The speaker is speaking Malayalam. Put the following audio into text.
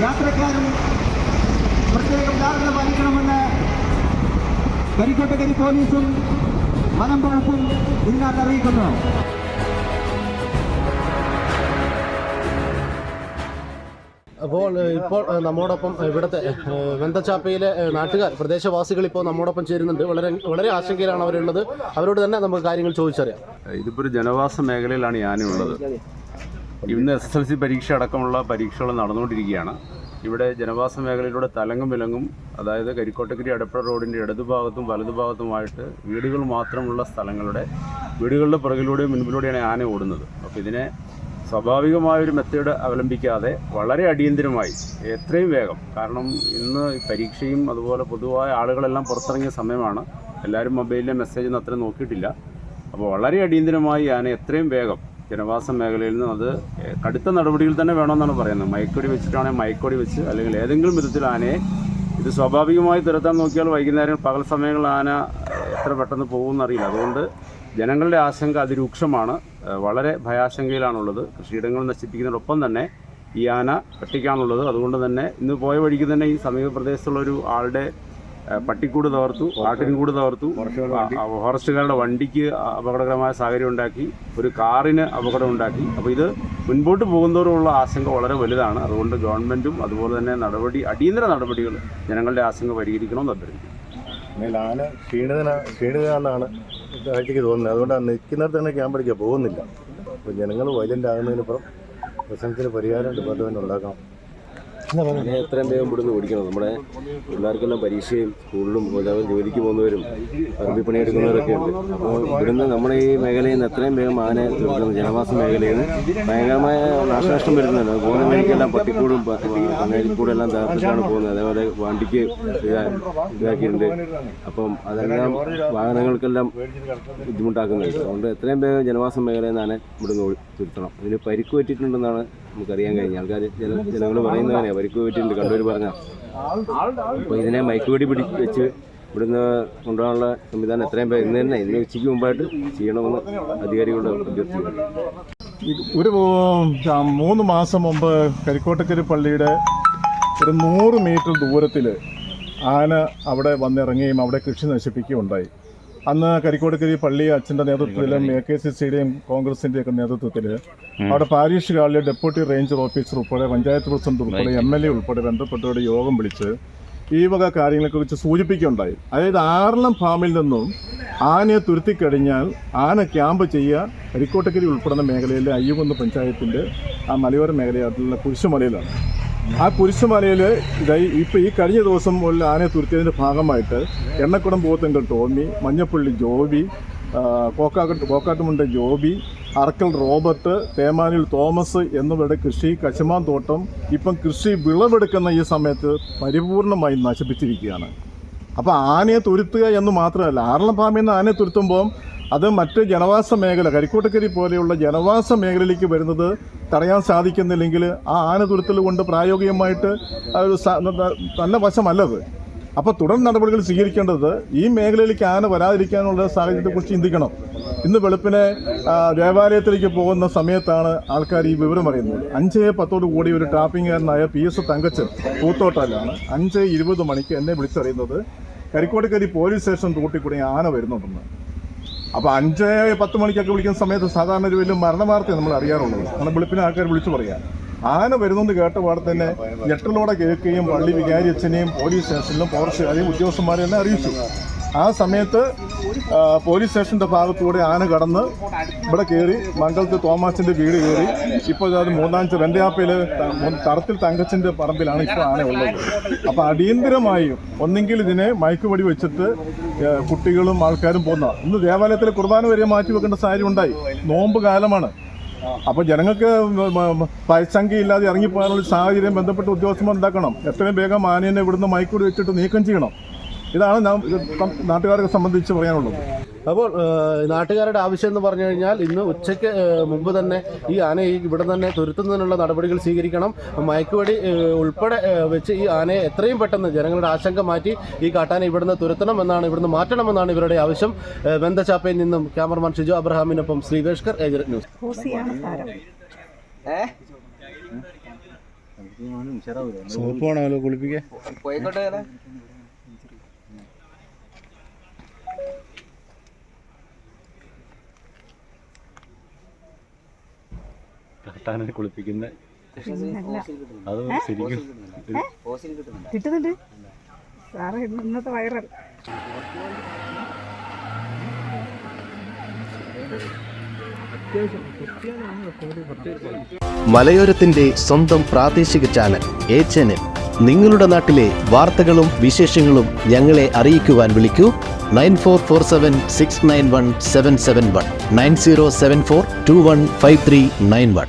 യാത്രക്കാരും പ്രത്യേകം ജാഗ്രത പാലിക്കണമെന്ന് കരിക്കോട്ടക്കരി പോലീസും വനം വകുപ്പും ഇതിനകത്ത് അറിയിക്കുന്നു. അപ്പോൾ ഇപ്പോൾ നമ്മോടൊപ്പം ഇവിടുത്തെ വെന്തച്ചാപ്പയിലെ നാട്ടുകാർ പ്രദേശവാസികൾ ഇപ്പോൾ നമ്മോടൊപ്പം ചേരുന്നുണ്ട്. വളരെ വളരെ ആശങ്കയിലാണ് അവരുള്ളത്. അവരോട് തന്നെ നമുക്ക് കാര്യങ്ങൾ ചോദിച്ചറിയാം. ഇതിപ്പോൾ ഒരു ജനവാസ മേഖലയിലാണ് ഞാനുള്ളത്. ഇന്ന് എസ് എസ് എൽ സി പരീക്ഷ അടക്കമുള്ള പരീക്ഷകൾ നടന്നുകൊണ്ടിരിക്കുകയാണ്. ഇവിടെ ജനവാസ മേഖലയിലൂടെ തലങ്ങും വിലങ്ങും അതായത് കരിക്കോട്ടക്കരി അടപ്പുഴ റോഡിന്റെ ഇടതുഭാഗത്തും വലതുഭാഗത്തുമായിട്ട് വീടുകൾ മാത്രമുള്ള സ്ഥലങ്ങളുടെ വീടുകളുടെ പുറകിലൂടെയും മുൻപിലൂടെയാണ് ആന ഓടുന്നത്. അപ്പോൾ ഇതിനെ സ്വാഭാവികമായൊരു മെത്തേഡ് അവലംബിക്കാതെ വളരെ അടിയന്തിരമായി എത്രയും വേഗം കാരണം ഇന്ന് പരീക്ഷയും അതുപോലെ പൊതുവായ ആളുകളെല്ലാം പുറത്തിറങ്ങിയ സമയമാണ്. എല്ലാവരും മൊബൈലിലെ മെസ്സേജ് ഒന്നും അത്ര നോക്കിയിട്ടില്ല. അപ്പോൾ വളരെ അടിയന്തിരമായി ആന എത്രയും വേഗം ജനവാസ മേഖലയിൽ നിന്ന് അത് കടുത്ത നടപടികൾ തന്നെ വേണമെന്നാണ് പറയുന്നത്. മയക്കൊടി വെച്ചിട്ടാണെങ്കിൽ മയക്കൊടി വെച്ച് അല്ലെങ്കിൽ ഏതെങ്കിലും വിധത്തിൽ ആനയെ ഇത് സ്വാഭാവികമായി തുരത്താൻ നോക്കിയാൽ വൈകുന്നേരം പകൽ സമയങ്ങളിൽ ആന എത്ര പെട്ടെന്ന് പോകുമെന്നറിയില്ല അതുകൊണ്ട് ജനങ്ങളുടെ ആശങ്ക അതിരൂക്ഷമാണ്. വളരെ ഭയാശങ്കയിലാണുള്ളത്. കൃഷിയിടങ്ങൾ നശിപ്പിക്കുന്നതിനൊപ്പം തന്നെ ഈ ആന ഒറ്റയ്ക്കാണുള്ളത് അതുകൊണ്ട് തന്നെ ഇന്ന് പോയ വഴിക്ക് തന്നെ ഈ സമീപ പ്രദേശത്തുള്ള ഒരു ആളുടെ പട്ടിക്കൂട് തകർത്തു കാട്ടിൻകൂട് തകർത്തു. ഫോറസ്റ്റുകാരുടെ വണ്ടിക്ക് അപകടകരമായ സാഹചര്യം ഉണ്ടാക്കി ഒരു കാറിന് അപകടം ഉണ്ടാക്കി. അപ്പോൾ ഇത് മുൻപോട്ട് പോകുന്നതോടുള്ള ആശങ്ക വളരെ വലുതാണ്. അതുകൊണ്ട് ഗവൺമെന്റും അതുപോലെ തന്നെ നടപടി അടിയന്തര നടപടികൾ ജനങ്ങളുടെ ആശങ്ക പരിഹരിക്കണമെന്ന് അഭ്യർത്ഥിക്കുന്നു. എന്നാൽ ആന ക്ഷീണിതന ക്ഷീണിതനാണെന്നാണ് കാഴ്ചയ്ക്ക് തോന്നുന്നത്. അതുകൊണ്ട് നിൽക്കുന്നിടത്ത് തന്നെ ക്യാമ്പടിക്കാൻ പോകുന്നില്ല. അപ്പോൾ ജനങ്ങൾ വയലന്റ് ആകുന്നതിനപ്പുറം പ്രശ്നത്തിന് പരിഹാരം ഡിപ്പാർട്ട്മെന്റ് ഉണ്ടാക്കണം. അതിനെ എത്രയും വേഗം ഇവിടുന്ന് ഓടിക്കണം. നമ്മുടെ പിള്ളേർക്കെല്ലാം പരീക്ഷയും സ്കൂളിലും എല്ലാവരും ജോലിക്ക് പോകുന്നവരും പറമ്പിൽ പണിയെടുക്കുന്നവരൊക്കെ ഉണ്ട്. അപ്പോൾ ഇവിടുന്ന് നമ്മുടെ ഈ മേഖലയിൽ നിന്ന് എത്രയും വേഗം ആനെ തീർക്കുന്നത് ജനവാസ മേഖലയിൽ നിന്ന് ഭയങ്കരമായ നാശനഷ്ടം വരുന്നുണ്ട്. പോകുന്ന വഴിക്കെല്ലാം പട്ടിക്കൂടും കണ്ണാരിക്കൂടും എല്ലാം തകർത്തിട്ടാണ് പോകുന്നത്. അതേപോലെ വണ്ടിക്ക് ഇതാ- ഇതാക്കിയിട്ടുണ്ട്. അപ്പം അതെല്ലാം വാഹനങ്ങൾക്കെല്ലാം ബുദ്ധിമുട്ടാക്കുന്നുണ്ട്. അതുകൊണ്ട് എത്രയും വേഗം ജനവാസ മേഖലയിൽ നിന്നാണ് ഇവിടുന്ന് ഓടി- അതിന് പരിക്ക് പറ്റിയിട്ടുണ്ടെന്നാണ് നമുക്കറിയാൻ കഴിഞ്ഞ ആൾക്കാർ ചില ജനങ്ങൾ പറയുന്നതന്നെയാണ് പരിക്ക് പറ്റിയിട്ടുണ്ട് കണ്ടവർ പറഞ്ഞ. അപ്പോൾ ഇതിനെ മയക്കുപടി പിടി വെച്ച് ഇവിടുന്ന് കൊണ്ടുപോകാനുള്ള സംവിധാനം എത്രയും പേര് ഇന്ന് തന്നെ ഇന്ന് ഉച്ചയ്ക്ക് മുമ്പായിട്ട് ചെയ്യണമെന്ന് അധികാരികളുടെ അഭ്യർത്ഥിക്കുന്നു. ഒരു മൂന്ന് മാസം മുമ്പ് കരിക്കോട്ടക്കരി പള്ളിയുടെ ഒരു നൂറ് മീറ്റർ ദൂരത്തിൽ ആന അവിടെ വന്നിറങ്ങുകയും അവിടെ കൃഷി നശിപ്പിക്കുകയും ഉണ്ടായി. അന്ന് കരിക്കോടക്കരി പള്ളി അച്ഛന്റെ നേതൃത്വത്തിലും എ കെ സി സിയുടെയും കോൺഗ്രസിന്റെ ഒക്കെ നേതൃത്വത്തിൽ അവിടെ പാരീഷ് ഹാളിലെ ഡെപ്യൂട്ടി റേഞ്ചർ ഓഫീസർ ഉൾപ്പെടെ പഞ്ചായത്ത് പ്രസിഡന്റ് ഉൾപ്പെടെ എം എൽ എ ഉൾപ്പെടെ ബന്ധപ്പെട്ടവരുടെ യോഗം വിളിച്ച് ഈ വക കാര്യങ്ങളെക്കുറിച്ച് സൂചിപ്പിക്കുകയുണ്ടായി. അതായത് ആറളം ഫാമിൽ നിന്നും ആനയെ തുരുത്തിക്കഴിഞ്ഞാൽ ആന ക്യാമ്പ് ചെയ്യുക കരിക്കോട്ടക്കരി ഉൾപ്പെടുന്ന മേഖലയിലെ അയ്യകുന്ന് പഞ്ചായത്തിന്റെ ആ മലയോര മേഖലയായിട്ടുള്ള കുരിശുമലയിലാണ്. ആ കുരിശുമലയിൽ ഇപ്പം ഈ കഴിഞ്ഞ ദിവസം ഉള്ള ആനയെ തുരുത്തിയതിന്റെ ഭാഗമായിട്ട് എണ്ണക്കുടം പോത്തങ്കൽ ടോമി മഞ്ഞപ്പള്ളി ജോബി കോക്കാട്ട് കോക്കാട്ടുമുണ്ട ജോബി അറക്കൽ റോബർട്ട് തേമാനിൽ തോമസ് എന്നിവരുടെ കൃഷി കശുമാൻ തോട്ടം ഇപ്പം കൃഷി വിളവെടുക്കുന്ന ഈ സമയത്ത് പരിപൂർണമായി നശിപ്പിച്ചിരിക്കുകയാണ്. അപ്പോൾ ആനയെ തുരുത്തുക എന്ന് മാത്രമല്ല ആറളം ഫാമിൽ നിന്ന് ആനയെ തുരുത്തുമ്പോൾ അത് മറ്റ് ജനവാസ മേഖല കരിക്കോട്ടക്കരി പോലെയുള്ള ജനവാസ മേഖലയിലേക്ക് വരുന്നത് തടയാൻ സാധിക്കുന്നില്ലെങ്കിൽ ആ ആന തുരുത്തൽ കൊണ്ട് പ്രായോഗികമായിട്ട് ഒരു നല്ല വശമല്ലത്. അപ്പോൾ തുടർ നടപടികൾ സ്വീകരിക്കേണ്ടത് ഈ മേഖലയിലേക്ക് ആന വരാതിരിക്കാനുള്ള സാഹചര്യത്തെക്കുറിച്ച് ചിന്തിക്കണം. ഇന്ന് വെളുപ്പിനെ ദേവാലയത്തിലേക്ക് പോകുന്ന സമയത്താണ് ആൾക്കാർ ഈ വിവരം അറിയുന്നത്. അഞ്ച് പത്തോട് കൂടി ഒരു ടാപ്പിംഗുകാരനായ പി എസ് തങ്കച്ചൻ പൂത്തോട്ടാലാണ് അഞ്ച് ഇരുപത് മണിക്ക് എന്നെ വിളിച്ചറിയുന്നത്. കരിക്കോട്ടക്കരി പോലീസ് സ്റ്റേഷൻ റൂട്ടിൽ കൂടി ആന വരുന്നുണ്ടെന്ന്. അപ്പോൾ അഞ്ച് പത്ത് മണിക്കൊക്കെ വിളിക്കുന്ന സമയത്ത് സാധാരണ ഒരു വലിയ മരണവാർത്തയാണ് നമ്മൾ അറിയാറുള്ളത്. കാരണം വെളുപ്പിന് ആൾക്കാർ വിളിച്ചു പറയാം. ആന വരുന്നെന്ന് കേട്ട പാടെ തന്നെ ഞെട്ടലോടെ കേൾക്കുകയും പള്ളി വികാരി അച്ഛനെയും പോലീസ് സ്റ്റേഷനിലും ഫോറസ്റ്റുകാരെയും ഉദ്യോഗസ്ഥന്മാരെ എന്നെ അറിയിച്ചു. ആ സമയത്ത് പോലീസ് സ്റ്റേഷന്റെ ഭാഗത്തൂടെ ആന കടന്ന് ഇവിടെ കയറി മംഗളത്ത് തോമാസിന്റെ വീട് കയറി ഇപ്പോൾ അത് മൂന്നാഞ്ച് വെണ്ടയാപ്പയിൽ തറത്തിൽ തങ്കച്ചന്റെ പറമ്പിലാണ് ഇപ്പോൾ ആന ഉള്ളത്. അപ്പോൾ അടിയന്തിരമായും ഒന്നെങ്കിൽ ഇതിനെ മയക്കുപടി വെച്ചിട്ട് കുട്ടികളും ആൾക്കാരും പോകുന്ന ഇന്ന് ദേവാലയത്തിൽ കുർബാന വരെ മാറ്റി വെക്കേണ്ട സാഹചര്യം ഉണ്ടായി. നോമ്പ് കാലമാണ്. അപ്പോൾ ജനങ്ങൾക്ക് പൈസംഖ്യ ഇറങ്ങിപ്പോകാനുള്ള സാഹചര്യം ബന്ധപ്പെട്ട് ഉദ്യോഗസ്ഥന്മാർ ഉണ്ടാക്കണം. എത്രയും വേഗം ആനയെ ഇവിടുന്ന് മയക്കൂടി വെച്ചിട്ട് നീക്കം ചെയ്യണം. ഇതാണ് നാട്ടുകാരെ സംബന്ധിച്ച് പറയാനുള്ളത്. അപ്പോൾ നാട്ടുകാരുടെ ആവശ്യം എന്ന് പറഞ്ഞു കഴിഞ്ഞാൽ ഇന്ന് ഉച്ചയ്ക്ക് മുമ്പ് തന്നെ ഈ ആനയെ ഇവിടെ തന്നെ തുരുത്തുന്നതിനുള്ള നടപടികൾ സ്വീകരിക്കണം. മയക്കുവടി ഉൾപ്പെടെ വെച്ച് ഈ ആനയെ എത്രയും പെട്ടെന്ന് ജനങ്ങളുടെ ആശങ്ക മാറ്റി ഈ കാട്ടാനെ ഇവിടുന്ന് തുരത്തണം എന്നാണ് ഇവിടുന്ന് മാറ്റണമെന്നാണ് ഇവരുടെ ആവശ്യം. ഏഹ്, വെന്തച്ചാപ്പയിൽ നിന്നും ക്യാമറമാൻ ഷിജു അബ്രഹാമിനൊപ്പം ശ്രീവേഷ്കർ ഏജന്റ് ന്യൂസ്. ഹൂസിയാണ് കുളിപ്പിക്കേ സോപ്പ് വേണമല്ലോ കുളിപ്പിക്കാൻ. കാട്ടാനെ കുളിപ്പിക്കുന്ന അത് ശരിക്കും കിട്ടുന്നുണ്ട്. സാറ് ഇന്നത്തെ വൈറൽ. മലയോരത്തിന്റെ സ്വന്തം പ്രാദേശിക ചാനൽ എ ചാനൽ. നിങ്ങളുടെ നാട്ടിലെ വാർത്തകളും വിശേഷങ്ങളും ഞങ്ങളെ അറിയിക്കുവാൻ വിളിക്കൂ. Nine four four seven six nine one seven seven one. Nine zero seven four two one five three nine one.